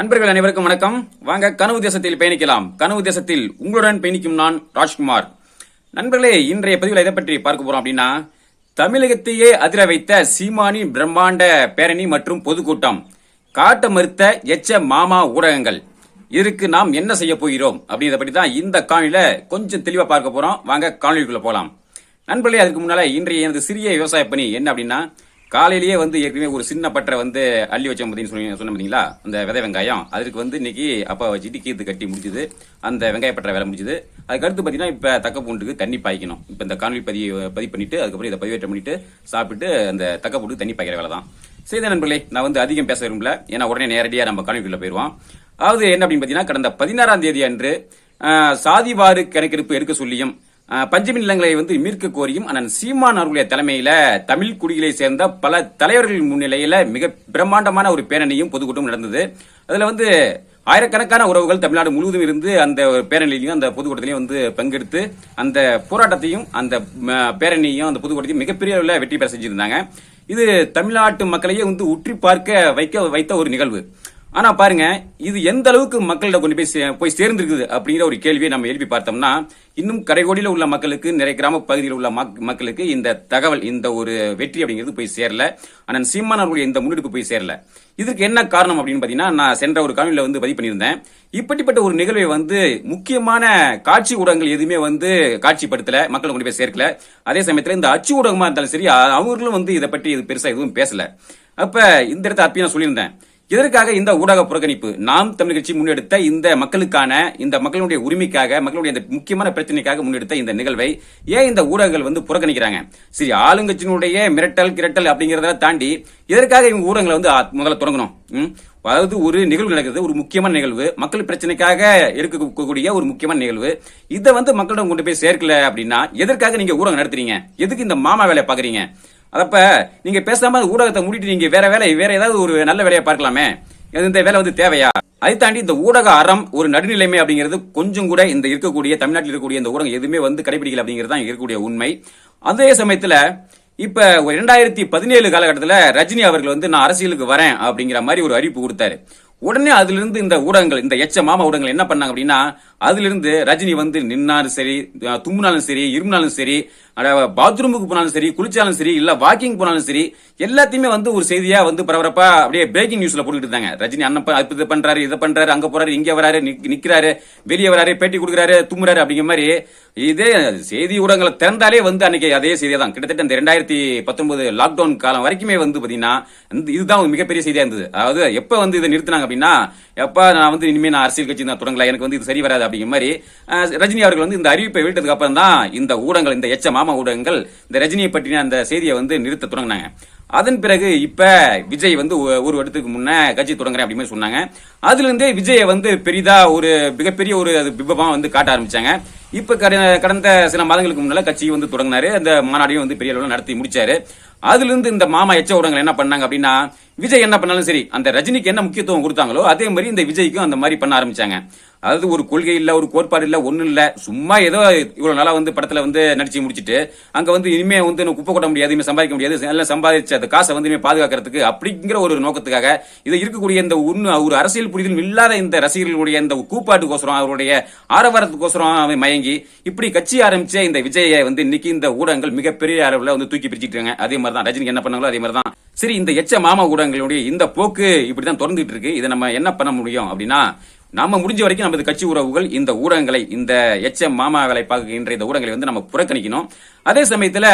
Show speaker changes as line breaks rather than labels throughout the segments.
நண்பர்கள் அனைவருக்கும் வணக்கம். வாங்க கனவு தேசத்தில் பயணிக்கலாம். கனவு தேசத்தில் உங்களுடன் பயணிக்கும் நான் ராஜ்குமார். நண்பர்களே இன்றைய பதிவில் எதை பற்றி பார்க்க போறோம் அப்படின்னா தமிழகத்தையே அதிர வைத்த சீமானி பிரம்மாண்ட பேரணி மற்றும் பொதுக்கூட்டம். காட்ட மறுத்த எச்ச மாமா ஊடகங்கள். இதற்கு நாம் என்ன செய்ய போகிறோம் அப்படிங்கிறத பற்றி தான் இந்த காணொலியில கொஞ்சம் தெளிவாக பார்க்க போறோம். வாங்க காணொலிக்குள்ள போகலாம் நண்பர்களே அதுக்கு முன்னால இன்றைய எனது சிறிய விவசாய பணி என்ன அப்படின்னா காலையிலேயே வந்து ஏற்கனவே ஒரு சின்ன பட்டரை வந்து அள்ளி வச்சோம் பார்த்தீங்கன்னு சொல்லி சொன்ன பார்த்தீங்களா? அந்த விதை வெங்காயம். அதுக்கு வந்து இன்னைக்கு அப்பா வச்சுட்டு கீத்து கட்டி முடிஞ்சுது. அந்த வெங்காய பட்டரை வேலை முடிஞ்சுது. அதுக்கு அடுத்து பார்த்தீங்கன்னா இப்போ தக்க பூண்டுக்கு தண்ணி பாய்க்கணும். இப்போ இந்த காணொலி பதிவு பதிவு பண்ணிட்டு அதுக்கப்புறம் இதை பதிவேற்றம் பண்ணிட்டு சாப்பிட்டு அந்த தக்க பூண்டுக்கு தண்ணி பாய்க்கிற வேலை தான். செய்த நண்பர்களே நான் வந்து அதிகம் பேச விரும்பல. ஏன்னா உடனே நேரடியாக நம்ம காணொலிக்குள்ள போயிடுவோம் அதாவது என்ன அப்படின்னு பார்த்தீங்கன்னா கடந்த பதினாறாம் தேதி அன்று சாதிவாறு கணக்கெடுப்பு எடுக்க சொல்லியும் பஞ்சமி நிலங்களை வந்து மீட்க கோரியும் அண்ணன் சீமான் அவர்களுடைய தலைமையில தமிழ் குடிகளை சேர்ந்த பல தலைவர்கள் முன்னிலையில மிக பிரம்மாண்டமான ஒரு பேரணியும் பொதுக்கூட்டம் நடந்தது. அதுல வந்து ஆயிரக்கணக்கான உறவுகள் தமிழ்நாடு முழுவதும் இருந்து அந்த பேரணியிலையும் அந்த பொதுக்கூட்டத்திலையும் வந்து பங்கெடுத்து அந்த போராட்டத்தையும் அந்த பேரணியையும் அந்த பொதுக்கூட்டத்தையும் மிகப்பெரிய அளவில் வெற்றி பெற செஞ்சிருந்தாங்க. இது தமிழ்நாட்டு மக்களையே வந்து உற்றி பார்க்க வைக்க வைத்த ஒரு நிகழ்வு. ஆனா பாருங்க இது எந்த அளவுக்கு மக்கள்கிட்ட கொண்டு போய் சே- போய் சேர்ந்திருக்குது அப்படிங்கிற ஒரு கேள்வியை நம்ம எழுப்பி பார்த்தோம்னா இன்னும் கரைகோடியில் உள்ள மக்களுக்கு நிறைய கிராம பகுதியில் உள்ள மக்- மக்களுக்கு இந்த தகவல் இந்த ஒரு வெற்றி அப்படிங்கிறது போய் சேரல. ஆனால் சீமான் அவர்களுடைய இந்த முன்னெடுப்பு போய் சேரல. இதுக்கு என்ன காரணம் அப்படின்னு பாத்தீங்கன்னா நான் சென்ற ஒரு காணொலியில வந்து பதிவு பண்ணியிருந்தேன். இப்படிப்பட்ட ஒரு நிகழ்வை வந்து முக்கியமான காட்சி ஊடகங்கள் எதுவுமே வந்து காட்சிப்படுத்தல மக்களை கொண்டு போய் சேர்க்கல. அதே சமயத்தில் இந்த அச்சு ஊடகமா இருந்தாலும் சரி அவர்களும் அவங்களும் வந்து இதை பற்றி இது பெருசா எதுவும் பேசல. அப்ப இந்த இடத்த அப்பயும் நான் சொல்லியிருந்தேன். இதற்காக இந்த ஊடக புறக்கணிப்பு? நாம் தமிழ் கட்சி முன்னெடுத்த இந்த மக்களுக்கான இந்த மக்களுடைய உரிமைக்காக மக்களுடைய இந்த முக்கியமான பிரச்சனைக்காக முன்னெடுத்த இந்த நிகழ்வை ஏன் இந்த ஊடகங்கள் வந்து புறக்கணிக்கிறாங்க? சரி ஆளுங்கட்சியினுடைய மிரட்டல் கிரட்டல் அப்படிங்கறத தாண்டி இதற்காக இவங்க ஊடகங்களை வந்து முதல்ல தொடங்கணும்? ம்? அதாவது ஒரு நிகழ்வு நடக்கிறது ஒரு முக்கியமான நிகழ்வு மக்கள் பிரச்சனைக்காக எடுக்கக்கூடிய ஒரு முக்கியமான நிகழ்வு. இதை வந்து மக்களிடம் கொண்டு போய் சேர்க்கல அப்படின்னா எதற்காக நீங்க ஊடகம் நடத்துறீங்க? எதுக்கு இந்த மாமா வேலையை பாக்குறீங்க அதப்ப நீங்க பேசாம ஊடகத்தை மூடிட்டு நீங்க வேற வேலை வேற ஏதாவது ஒரு நல்ல வேலையை பார்க்கலாமே? இந்த வேலை வந்து தேவையா? அதை தாண்டி இந்த ஊடக அறம் ஒரு நடுநிலைமை அப்படிங்கிறது கொஞ்சம் கூட இந்த இருக்கக்கூடிய தமிழ்நாட்டில் இருக்கக்கூடிய இந்த ஊடகம் எதுவுமே வந்து கடைபிடிக்கல அப்படிங்கிறது தான் இருக்கக்கூடிய உண்மை. அதே சமயத்தில் இப்போ ஒரு இரண்டாயிரத்தி பதினேழு காலகட்டத்தில் ரஜினி அவர்கள் வந்து நான் அரசியலுக்கு வரேன் அப்படிங்கிற மாதிரி ஒரு அறிவிப்பு கொடுத்தாரு. உடனே அதிலிருந்து இந்த ஊடகங்கள் இந்த எச்ச மாமா ஊடகங்கள் என்ன பண்ணாங்க அப்படின்னா அதிலிருந்து ரஜினி வந்து நின்னாலும் சரி அஹ் தும்முனாலும் சரி இருமினாலும் சரி பாத்ரூமுக்கு போனாலும் சரி குளிச்சாலும் சரி இல்ல வாக்கிங் போனாலும் சரி எல்லாத்தையுமே வந்து ஒரு செய்தியா வந்து பரபரப்பா அப்படியே பிரேக்கிங் நியூஸ்ல போட்டுட்டு இருந்தாங்க. ரஜினி அண்ணன் இது பண்றாரு இதை பண்றாரு அங்க போறாரு இங்க வராரு நிக்கிறாரு வெளியே வராரு பேட்டி கொடுக்குறாரு தும்முறாரு அப்படிங்கிற மாதிரி இதே செய்தி ஊடகங்களை திறந்தாலே வந்து அன்னைக்கு அதே செய்தியா தான். கிட்டத்தட்ட இந்த ரெண்டாயிரத்தி பத்தொன்பது லாக்டவுன் காலம் வரைக்குமே வந்து பாத்தீங்கன்னா இதுதான் மிகப்பெரிய செய்தியா இருந்தது. அதாவது எப்ப வந்து இதை நிறுத்தினாங்க அப்படின்னா எப்போ நான் வந்து இனிமே நான் அரசியல் கட்சி நான் தொடங்கல எனக்கு வந்து இது சரி வராது அப்படிங்கிற மாதிரி ரஜினி அவர்கள் வந்து இந்த அறிவிப்பை விட்டதுக்கு அப்புறம் தான் இந்த ஊடகங்கள் இந்த எச்ச மாமா ஊடகங்கள் இந்த ரஜினியை பற்றின அந்த செய்தியை வந்து நிறுத்த தொடங்கினாங்க. அதன் பிறகு இப்போ விஜய் வந்து ஒரு வருடத்துக்கு முன்ன கட்சி தொடங்குறேன் அப்படி மாதிரி சொன்னாங்க. அதுல இருந்தே விஜயை வந்து பெரிதா ஒரு மிகப்பெரிய ஒரு அது வந்து காட்ட ஆரம்பிச்சாங்க. இப்ப கட- கடந்த சில மாதங்களுக்கு முன்னால் கட்சி வந்து தொடங்கினாரு. அந்த மாநாடையும் வந்து பெரிய அளவில் நடத்தி முடிச்சாரு. அதுல இருந்து இந்த மாமா எச்ச ஊடகங்கள் என்ன பண்ணாங்க அப்படின்னா விஜய் என்ன பண்ணாலும் சரி அந்த ரஜினிக்கு என்ன முக்கியத்துவம் கொடுத்தாங்களோ அதே மாதிரி இந்த விஜய்க்கும் அந்த மாதிரி பண்ண ஆரம்பிச்சாங்க. அதாவது ஒரு கொள்கை இல்லை ஒரு கோட்பாடு இல்லை ஒன்றும் இல்லை. சும்மா ஏதோ இவ்வளோ நாளாக வந்து படத்தில் வந்து நடிச்சு முடிச்சிட்டு அங்கே வந்து இனிமே வந்து எனக்கு குப்பை கொட்ட முடியாது இனிமேல் சம்பாதிக்க முடியாது எல்லாம் சம்பாதிச்ச அந்த காசை வந்து இனிமே பாதுகாக்கிறதுக்கு அப்படிங்கிற ஒரு நோக்கத்துக்காக இது இருக்கக்கூடிய இந்த ஒன்று ஒரு அரசியல் புரிதல் இல்லாத இந்த ரசிகர்களுடைய இந்த கூப்பாட்டுக்கோசரம் அவருடைய ஆரவாரத்துக்கோசரம் அவன் மயங்கி இப்படி கட்சி ஆரம்பிச்ச இந்த விஜயை வந்து இன்னைக்கு இந்த ஊடகங்கள் மிகப்பெரிய அளவில் வந்து தூக்கி பிரிச்சுட்டு இருக்காங்க அதே மாதிரி தான் ரஜினிக்கு என்ன பண்ணாங்களோ அதே மாதிரி தான் சரி இந்த எச்ச மாமா ஊடகங்களுடைய இந்த போக்கு இப்படிதான் தொடர்ந்துட்டு இருக்கு இதை நம்ம என்ன பண்ண முடியும் அப்படின்னா நாம முடிஞ்ச வரைக்கும் நமது கட்சி உறவுகள் இந்த ஊடகங்களை இந்த எச்ச மாமாக்களை பார்க்கின்ற இந்த ஊடகங்களை வந்து நம்ம புறக்கணிக்கணும். அதே சமயத்துல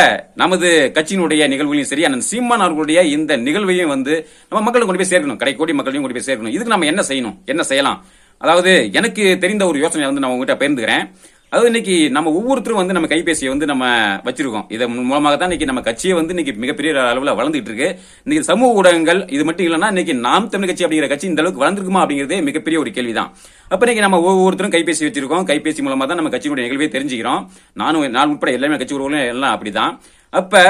நமது கட்சியினுடைய நிகழ்வுகளையும் சரி அண்ணன் சீமான் அவர்களுடைய இந்த நிகழ்வையும் வந்து நம்ம மக்களுக்கு கொண்டு போய் சேர்க்கணும். கடை கோடி மக்களையும் கொண்டு போய் சேர்க்கணும். இதுக்கு நம்ம என்ன செய்யணும்? என்ன செய்யலாம்? அதாவது எனக்கு தெரிந்த ஒரு யோசனை வந்து நான் உங்ககிட்ட பகிர்ந்துக்கிறேன். அதாவது இன்னைக்கு நம்ம ஒவ்வொருத்தரும் வந்து நம்ம கைபேசியை வந்து நம்ம வச்சிருக்கோம். இதன் மூலமாக தான் இன்னைக்கு நம்ம கட்சியை வந்து இன்னைக்கு மிகப்பெரிய அளவில் வளர்ந்துட்டு இருக்கு. இன்னைக்கு சமூக ஊடகங்கள் இது மட்டும் இல்லைன்னா இன்னைக்கு நாம் தமிழ் கட்சி அப்படிங்கிற கட்சி இந்த அளவுக்கு வளர்ந்துருக்குமா அப்படிங்கிறதே மிகப்பெரிய ஒரு கேள்விதான். அப்ப இன்னைக்கு நம்ம ஒவ்வொருத்தரும் கைபேசி வச்சிருக்கோம். கைபேசி மூலமா தான் நம்ம கட்சியினுடைய நிகழ்வே தெரிஞ்சுக்கிறோம். நானும் நான் உட்பட எல்லாமே கட்சி உறவுகளும் எல்லாம் அப்படிதான். அப்ப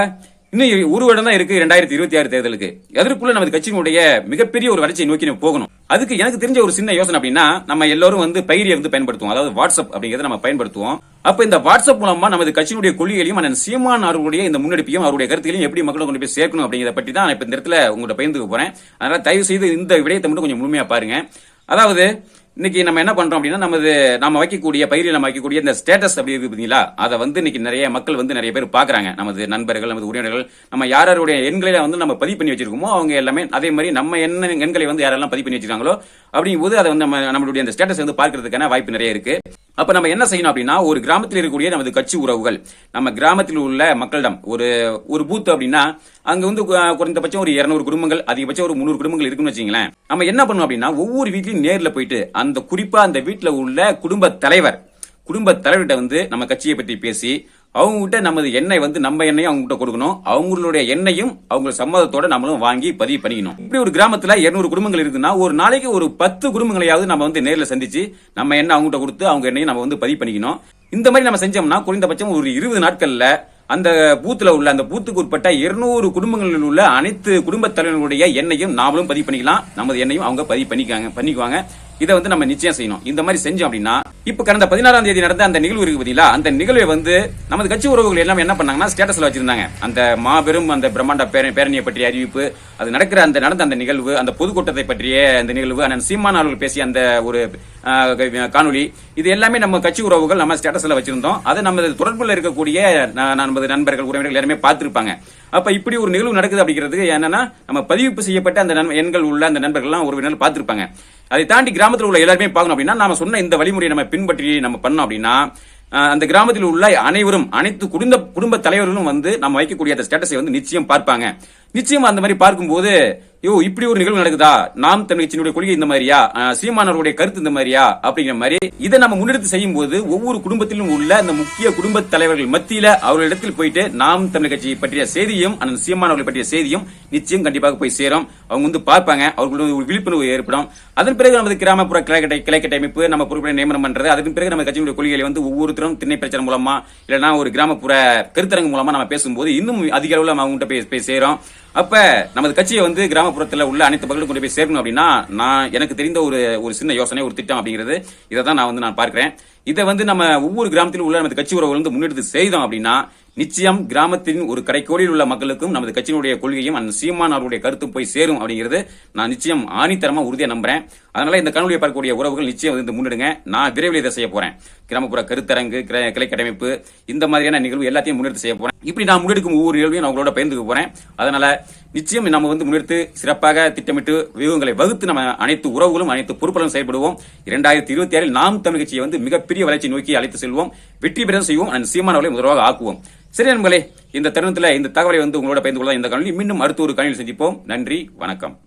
இன்னும் ஒரு வருடம் தான் இருக்கு ரெண்டாயிரத்தி இருபத்தி ஆறு தேர்தலுக்கு. அதற்குள்ள நமது கட்சியினுடைய மிகப்பெரிய ஒரு வளர்ச்சியை நோக்கி நம்ம போகணும். அதுக்கு எனக்கு தெரிஞ்ச ஒரு சின்ன யோசனை அப்படின்னா நம்ம எல்லாரும் வந்து பயிரியை வந்து பயன்படுத்துவோம். அதாவது வாட்ஸ்அப் அப்படிங்கறத நம்ம பயன்படுத்துவோம். அப்ப இந்த வாட்ஸ்அப் மூலமா நமது கட்சியினுடைய கொள்கைகளையும் அண்ணன் சீமான் அவர்களுடைய இந்த முன்னெடுப்பையும் அவருடைய கருத்துகளையும் எப்படி மக்களை கொண்டு போய் சேர்க்கணும் அப்படிங்கிறத பற்றி தான் நான் இப்ப இந்த இடத்துல உங்களோட பயந்துக்கு போறேன். அதனால தயவு செய்து இந்த விடயத்தை மட்டும் கொஞ்சம் முழுமையா பாருங்க. அதாவது இன்னைக்கு நம்ம என்ன பண்றோம் அப்படின்னா நமது நம்ம வைக்கக்கூடிய பயிரில் நம்ம வைக்கக்கூடிய இந்த ஸ்டேட்டஸ் அப்படி இருக்கு பார்த்தீங்களா? அதை வந்து இன்னைக்கு நிறைய மக்கள் வந்து நிறைய பேர் பாக்குறாங்க நமது நண்பர்கள் நமது உறவினர்கள் நம்ம யார் யாருடைய எண்களை வந்து நம்ம பதிவு பண்ணி வச்சிருக்கோமோ அவங்க எல்லாமே அதே மாதிரி நம்ம என்ன எண்களை வந்து யாரெல்லாம் பதிவு பண்ணி வச்சிருக்காங்களோ அப்படிங்கும்போது அதை வந்து நம்ம நம்மளுடைய அந்த ஸ்டேட்டஸ் வந்து பார்க்கறதுக்கான வாய்ப்பு நிறைய இருக்கு. அப்ப நம்ம என்ன செய்யணும் அப்படின்னா ஒரு கிராமத்தில் இருக்கக்கூடிய நமது கட்சி உறவுகள் நம்ம கிராமத்தில் உள்ள மக்களிடம் ஒரு ஒரு பூத் அப்படின்னா அங்க வந்து குறைந்தபட்சம் ஒரு 200 குடும்பங்கள் அதிகபட்சம் ஒரு 300 குடும்பங்கள் இருக்குன்னு வச்சுங்களேன். நம்ம என்ன பண்ணணும் அப்படின்னா ஒவ்வொரு வீட்லையும் நேரில் போயிட்டு அந்த குறிப்பா அந்த வீட்டில் உள்ள குடும்ப தலைவர் குடும்ப தலைவர்கிட்ட வந்து நம்ம கட்சியை பற்றி பேசி அவங்க கிட்ட நமது எண்ணெய் வந்து நம்ம எண்ணெயும் அவங்க கிட்ட கொடுக்கணும். அவங்களுடைய எண்ணெயும் அவங்க சம்மதத்தோட நம்மளும் வாங்கி பதிவு பண்ணிக்கணும். இப்படி ஒரு கிராமத்துல 200 குடும்பங்கள் இருக்குன்னா ஒரு நாளைக்கு ஒரு பத்து குடும்பங்களையாவது நம்ம வந்து நேரில் சந்திச்சு நம்ம எண்ணெய் அவங்க கிட்ட கொடுத்து அவங்க எண்ணெயும் நம்ம வந்து பதிவு பண்ணிக்கணும். இந்த மாதிரி நம்ம செஞ்சோம்னா குறைந்தபட்சம் ஒரு இருபது நாட்கள்ல அந்த பூத்துல உள்ள அந்த பூத்துக்கு உட்பட்ட 200 குடும்பங்களில் உள்ள அனைத்து குடும்ப தலைவர்களுடைய எண்ணையும் நாமளும் பதிவு பண்ணிக்கலாம். நமது எண்ணையும் அவங்க பதிவு பண்ணிக்காங்க பண்ணிக்குவாங்க. இதை வந்து நம்ம நிச்சயம் செய்யணும். இந்த மாதிரி செஞ்சோம் அப்படின்னா இப்ப கடந்த பதினாறாம் தேதி நடந்த அந்த நிகழ்வு இருக்கு பதிலா அந்த நிகழ்வை வந்து நமது கட்சி உறவுகள் எல்லாம் என்ன பண்ணாங்கன்னா ஸ்டேட்டஸ்ல வச்சிருந்தாங்க. அந்த மாபெரும் அந்த பிரம்மாண்ட பேரணியை பற்றிய அறிவிப்பு அது நடக்கிற அந்த நடந்த அந்த நிகழ்வு அந்த பொதுக்கூட்டத்தை பற்றிய அந்த நிகழ்வு அண்ணன் சீமான் அவர்கள் பேசிய அந்த ஒரு காணொலி காணொளி இது எல்லாமே நம்ம கட்சி உறவுகள் நம்ம ஸ்டேட்டஸ்ல வச்சிருந்தோம். அதை நமது தொடர்புல இருக்கக்கூடிய நமது நண்பர்கள் உறவினர்கள் எல்லாருமே பார்த்திருப்பாங்க. அப்ப இப்படி ஒரு நிகழ்வு நடக்குது அப்படிங்கிறது என்னன்னா நம்ம பதிவு செய்யப்பட்ட அந்த எண்கள் உள்ள அந்த நண்பர்கள்லாம் உறவினர்கள் பார்த்திருப்பாங்க. அதை தாண்டி கிராமத்தில் உள்ள எல்லாருமே பார்க்கணும் அப்படின்னா நாம சொன்ன இந்த வழிமுறையை நம்ம பின்பற்றி நம்ம பண்ணோம் அப்படின்னா அந்த கிராமத்தில் உள்ள அனைவரும் அனைத்து குடும்ப குடும்ப தலைவர்களும் வந்து நம்ம வைக்கக்கூடிய அந்த ஸ்டேட்டஸை வந்து நிச்சயம் பார்ப்பாங்க. நிச்சயம் அந்த மாதிரி பார்க்கும்போது யோ இப்படி ஒரு நிகழ்வு நடக்குதா? நாம் தமிழ் கட்சியினுடைய கொள்கை இந்த மாதிரியா? சீமானவர்களுடைய கருத்து இந்த மாதிரியா? அப்படிங்கிற மாதிரி இதை நம்ம முன்னெடுத்து செய்யும் போது ஒவ்வொரு குடும்பத்திலும் உள்ள அந்த முக்கிய குடும்ப தலைவர்கள் மத்தியில அவர்களிடத்தில் போயிட்டு நாம் தமிழ் கட்சியை பற்றிய செய்தியும் அந்த சீமானவர்களை பற்றிய செய்தியும் நிச்சயம் கண்டிப்பாக போய் சேரும். அவங்க வந்து பார்ப்பாங்க. அவர்களுடைய ஒரு விழிப்புணர்வு ஏற்படும். அதன் பிறகு நமது கிராமப்புற கிளைக்கட்டை கிளைக்கட்டமைப்பு நம்ம பொறுப்பை நியமனம் பண்றது அதன் பிறகு நம்ம கட்சியினுடைய கொள்கைகளை வந்து ஒவ்வொருத்தரும் திண்ணை பிரச்சாரம் மூலமா இல்லைன்னா ஒரு கிராமப்புற கருத்தரங்கு மூலமா நம்ம பேசும்போது இன்னும் அதிக அளவில் நம்ம அவங்ககிட்ட போய் போய் சேரும். அப்ப நமது கட்சியை வந்து கிராமப்புறத்தில் உள்ள அனைத்து மக்களும் கொண்டு போய் சேரணும் அப்படின்னா நான் எனக்கு தெரிந்த ஒரு ஒரு சின்ன யோசனை ஒரு திட்டம் அப்படிங்கிறது. இதை தான் நான் வந்து நான் பார்க்கிறேன். இதை வந்து நம்ம ஒவ்வொரு கிராமத்திலும் உள்ள நமது கட்சி உறவுகள் வந்து முன்னெடுத்து செய்தோம் அப்படின்னா நிச்சயம் கிராமத்தின் ஒரு கரைக்கோடியில் உள்ள மக்களுக்கும் நமது கட்சியினுடைய கொள்கையும் அந்த சீமான் அவருடைய கருத்தும் போய் சேரும் அப்படிங்கிறது நான் நிச்சயம் ஆணித்தரமா உறுதியா நம்புறேன். அதனால இந்த கனவுடைய பார்க்கக்கூடிய உறவுகள் நிச்சயம் வந்து முன்னெடுங்க. நான் விரைவில் இதை செய்ய போறேன். கிராமப்புற கருத்தரங்கு கிளை கட்டமைப்பு இந்த மாதிரியான நிகழ்வு எல்லாத்தையும் முன்னெடுத்து செய்ய போறேன். இப்படி நான் முன்னெடுக்கும் ஒவ்வொரு நிகழ்வையும் நான் உங்களோட பயந்துக்க போறேன். அதனால நிச்சயம் நம்ம வந்து முன்னெடுத்து சிறப்பாக திட்டமிட்டு வியூகங்களை வகுத்து நம்ம அனைத்து உறவுகளும் அனைத்து பொறுப்புகளும் செயல்படுவோம். இரண்டாயிரத்தி இருபத்தி ஆறில் நாம் தமிழ் கட்சியை வந்து மிகப்பெரிய வளர்ச்சி நோக்கி அழைத்து செல்வோம். வெற்றி பெற செய்வோம். அந்த சீமானவர்களை முதல்வாக ஆக்குவோம். சரி நண்பர்களே இந்த தருணத்தில் இந்த தகவலை வந்து உங்களோட பயந்து கொள்ள இந்த கணினி மீண்டும் அடுத்த ஒரு கணினியில் சந்திப்போம். நன்றி வணக்கம்.